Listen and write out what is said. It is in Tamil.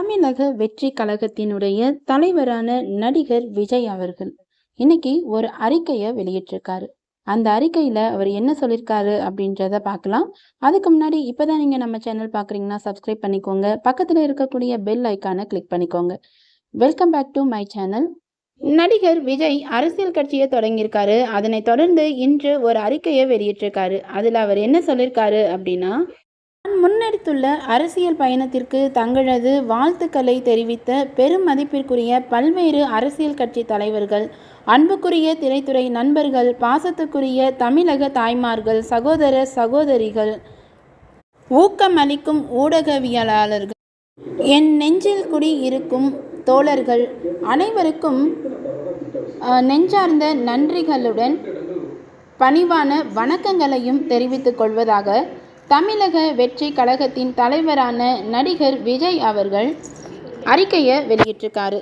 தமிழக வெற்றி கழகத்தினுடைய தலைவரான நடிகர் விஜய் அவர்கள் இன்னைக்கு ஒரு அறிக்கையை வெளியிட்டிருக்காரு. அந்த அறிக்கையில் அவர் என்ன சொல்லியிருக்காரு அப்படின்றத பார்க்கலாம். அதுக்கு முன்னாடி இப்போ தான் நீங்கள் நம்ம சேனல் பார்க்குறீங்கன்னா சப்ஸ்கிரைப் பண்ணிக்கோங்க. பக்கத்தில் இருக்கக்கூடிய பெல் ஐக்கானை கிளிக் பண்ணிக்கோங்க. Welcome back to my channel நடிகர் விஜய் அரசியல் கட்சியை தொடங்கியிருக்காரு. அதனைத் தொடர்ந்து இன்று ஒரு அறிக்கையை வெளியிட்டிருக்காரு. அதில் அவர் என்ன சொல்லியிருக்காரு அப்படின்னா நான் முன்னெடுத்துள்ள அரசியல் பயணத்திற்கு தங்களது வாழ்த்துக்களை தெரிவித்த பெரும் மதிப்பிற்குரிய பல்வேறு அரசியல் கட்சி தலைவர்கள் அன்புக்குரிய திரைத்துறை நண்பர்கள் பாசத்துக்குரிய தமிழக தாய்மார்கள் சகோதர சகோதரிகள் ஊக்கமளிக்கும் ஊடகவியலாளர்கள் என் நெஞ்சில் குடி இருக்கும் தோழர்கள் அனைவருக்கும் நெஞ்சார்ந்த நன்றிகளுடன் பணிவான வணக்கங்களையும் தெரிவித்துக் கொள்வதாக தமிழக வெற்றி கழகத்தின் தலைவரான நடிகர் விஜய் அவர்கள் அறிக்கையை வெளியிட்டிருக்காரு.